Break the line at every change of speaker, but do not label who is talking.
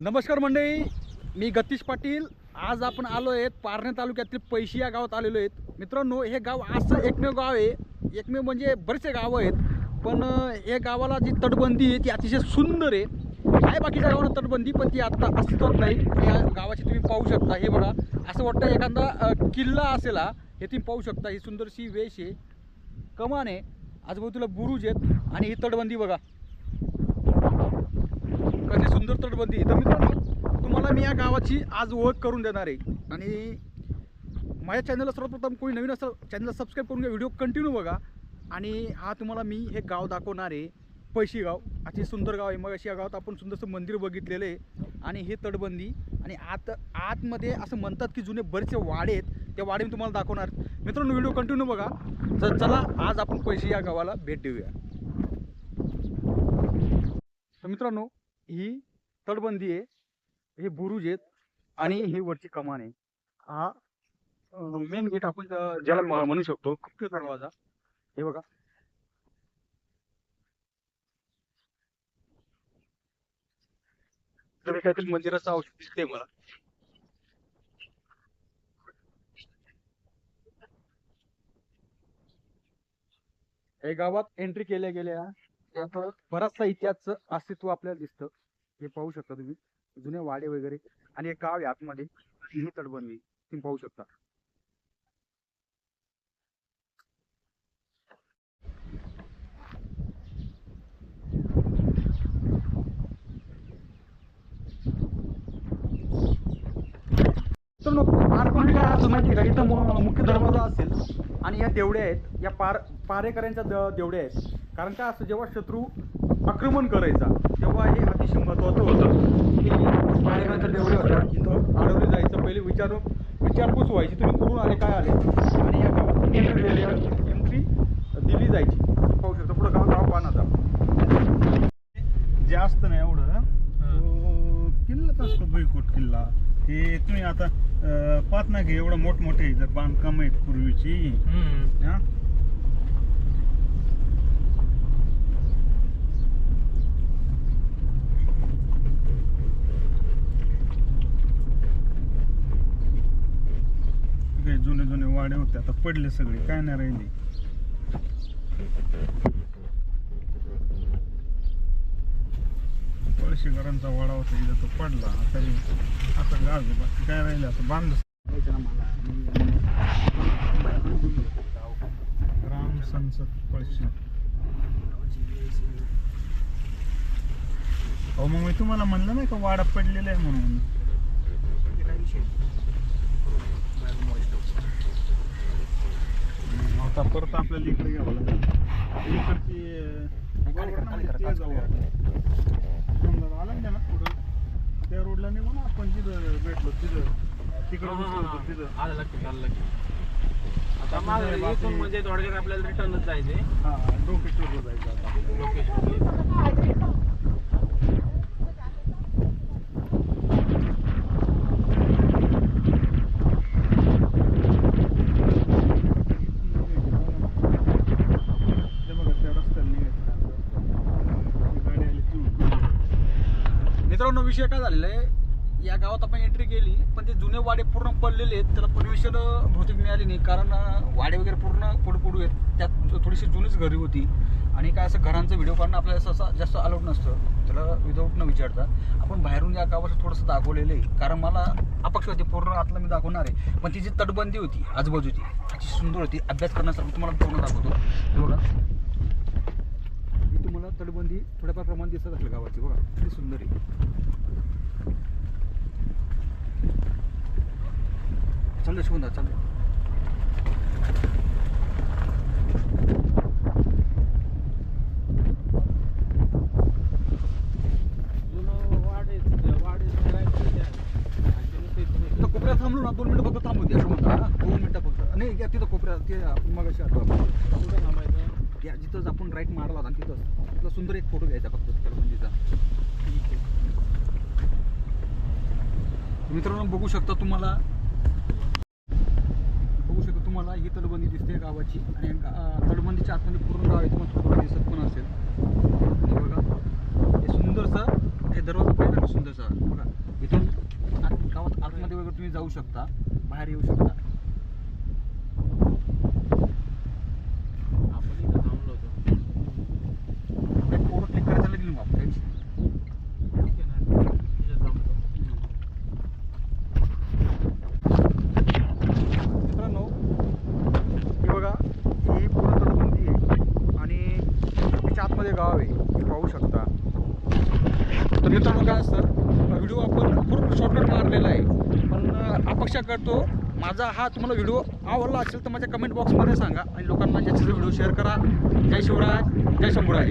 नमस्कार मंडळी मी गतीश पाटील. आज आपण आलो आहेत पारणे तालुक्यातील पैशी या गावात आलेलो आहेत. मित्रांनो हे गाव असं एकमेव गाव आहे. एकमेव म्हणजे बरेचसे गावं आहेत. पण हे गावाला जी तटबंदी आहे ती अतिशय सुंदर आहे. आहे बाकीच्या गावाला तटबंदी पण ती आता अस्तित्वात नाही. या गावाची तुम्ही पाहू शकता हे बघा. असं वाटतं एखादा किल्ला असेल हा हे तुम्ही पाहू शकता. ही सुंदरशी वेश आहे. कमान आहे. आजूबाजूला बुरुज आहेत. आणि ही तटबंदी बघा. सुंदर तटबंदी. तर मित्रांनो तुम्हाला मी या गावाची आज ओळख करून देणार आहे. आणि माझ्या चॅनलला सर्वप्रथम कोणी नवीन असं चॅनलला सबस्क्राईब करून घ्या व्हिडिओ कंटिन्यू बघा. आणि हा तुम्हाला मी हे गाव दाखवणार आहे पैशी गाव अति सुंदर गाव आहे. मग अशी या गावात आपण सुंदरसं मंदिर बघितलेलं आहे. आणि हे तटबंदी. आणि आत आतमध्ये असं म्हणतात की जुने बरेचसे वाडे आहेत. त्या वाडे मी तुम्हाला दाखवणार. मित्रांनो व्हिडिओ कंटिन्यू बघा. तर चला आज आपण पैशी या गावाला भेट देऊया. तर मित्रांनो ही तटबंदी आहे हे बुरुज आहेत आणि ही वरची कमान आहे. हा मेन गेट आपण ज्याला म्हणू शकतो मुख्य दरवाजा. हे बघा. काहीतरी मंदिराचं औषध दिसते मला. हे गावात एंट्री केल्या गेल्या. बराचसा इतिहासचं अस्तित्व आपल्याला दिसतं. हे पाहू शकता तुम्ही. जुने वाडे वगैरे आणि एक गाव आहे आतमध्ये. ही तटबंदी तुम्ही पाहू शकता. तर पारपण काय असं माहिती आहे का? इथं मुख्य दरवाजा असेल आणि या देवड्या आहेत. या पार पारेकऱ्यांच्या द- देवड्या आहेत. कारण काय असं जेव्हा शत्रू आक्रमण करायचा तेव्हा हे अतिशय महत्वाचं होतं. की होत्या इथं अडवले जायचं पहिले विचारून विचारपूस व्हायची. तुम्ही कुठून आले काय आले? आणि या गावात एंट्री एंट्री दिली. जायची. पाहू शकता पुढं गाव गाव पाहण्याचा
जे असतं ना एवढं. तो किल्लाच असतो बैकोट किल्ला. ते तुम्ही आता पाहत ना की एवढं मोठमोठे जर बांधकाम आहेत पूर्वीची? हा? वाडे होते आता पडले सगळे. काय नाही राहिले. पळशीकरांचा वाडा होता. इथं तो पडला. आता आता गाव बाकी काय राहिलं? आता बांध राम संसद पळशी. अहो मग मी तुम्हाला म्हणलं नाही का वाडा पडलेला आहे म्हणून? आता परत आपल्याला इकडे घ्यावं लागेल. इकडची जाऊ आपण. आलं ना पुढं त्या रोडला निघू ना आपण तिथं भेटलो तिथं तिकडं तिथं.
आलं लक्षात आलं लक्षात. आता माझं इथून म्हणजे थोडक्यात आपल्याला रिटर्नच जायचंय.
हा डोकेश्वरला जायचं आता.
लोकेशन
ते बघा त्या रस्त्याला निघायचं ती गाडी आली ती
मित्रांनो विषय काय झालेला आहे या गावात आपण एंट्री केली पण ते जुने वाडे पूर्ण पडलेले आहेत त्याला परमिशन बहुतेक मिळाली नाही. कारण वाडे वगैरे पूर्ण पुढे पुढे आहेत. त्यात थोडीशी जुनीच घरी होती. आणि काय असं घरांचं व्हिडिओ काढणं आपल्याला असं असं जास्त अलाउड नसतं. त्याला विदाऊट न विचारता. आपण बाहेरून या गावाचं थोडंसं दाखवलेलं आहे. कारण मला अपक्ष होती पूर्ण आतलं मी दाखवणार आहे. पण ती जी तटबंदी होती आजूबाजूची अशी सुंदर होती. अभ्यास करण्यासाठी तुम्हाला पूर्ण दाखवतो. हे बघा. तटबंदी थोड्याफार प्रमाणात दिसत असेल गावाची बघा किती सुंदर आहे. चाललं शिकून चाललं थांबलो ना दोन मिनिटं फक्त थांबू द्या दोन मिनिटं फक्त. नाही तिथं कोपऱ्यात ते मग
कुठं थांबायचं.
या जिथंच आपण राईट मारला होता तिथंच तिथं. तिथला सुंदर एक फोटो घ्यायचा फक्त तटबंदीचा मित्रांनो बघू शकता तुम्हाला. बघू शकता तुम्हाला ही तटबंदी दिसते गावाची. आणि गा- तटबंदीच्या आतमध्ये पूर्ण गाव आहे तुम्हाला थोडं दिसत पण असेल. हे बघा. हे सुंदरसं हे दरवाजा पाहिजे सुंदरसा. बघा. इथून आत- गावात आतमध्ये वगैरे तुम्ही जाऊ शकता. बाहेर येऊ शकता
आपण इथं थांबलो होतो
एक फोटो क्लिक करायचा लागेल मग आपण काही
ठीक आहे ना इथं थांबतो
मित्रांनो हे बघा ही पूर्ण तटबंदी आहे आणि त्याच्या आतमध्ये गाव आहे हे पाहू शकता. तर मित्रांनो काय असतं व्हिडिओ आपण पूर्ण शॉर्टकट मारलेला आहे. पण अपेक्षा करतो माझा हा तुम्हाला व्हिडिओ आवडला असेल तर माझ्या कमेंट बॉक्समध्ये सांगा आणि लोकांना जास्तीत व्हिडिओ शेअर करा. जय शिवराज जय शंभूराय.